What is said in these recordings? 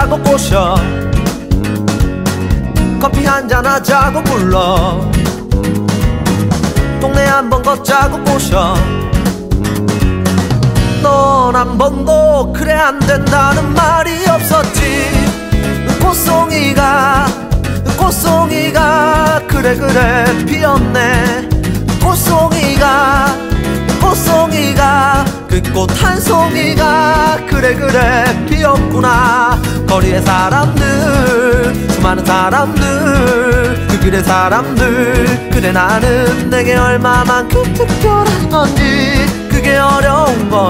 가자고 꼬셔. 커피 한잔 하자고 불러. 동네 한번 걷자고 꼬셔. 넌 한 번도 그래 안 된다는 말이 없었지. 꽃송이가 꽃송이가 그래 그래 피었네. 꽃송이가 꽃송이가 그 꽃 한 송이가 그래 그래 피었구나 거리의 사람들 수많은 사람들 그 길의 사람들. 그래 나는 내게 얼마만큼 특별한 건지 그게 어려운 거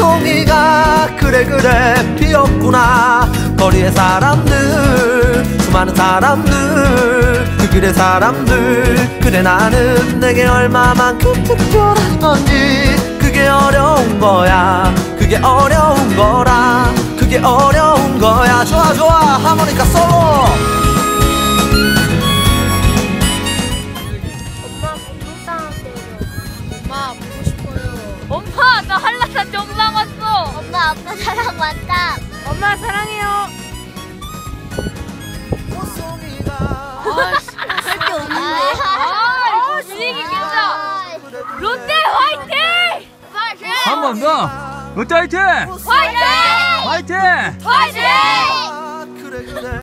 송이가 그래 그래 피었구나 거리의 사람들 수많은 사람들 그 길의 사람들 그래 나는 내게 얼마만큼 특별한 건지 그게 어려운 거야 그게 어려운 거라 그게 어려운 거야 좋아 좋아 하모니카 솔로 엄마 공부당 때려. 엄마 보고 싶어요. 엄마 나 한라산 정상 왔어 엄마 아빠 사랑 왔다. 엄마 사랑해요. 할게 없는데. 아 분위기 괜찮아 롯데 화이팅 한 번 더. 롯데 화이팅! 화이팅 화이팅! 화이팅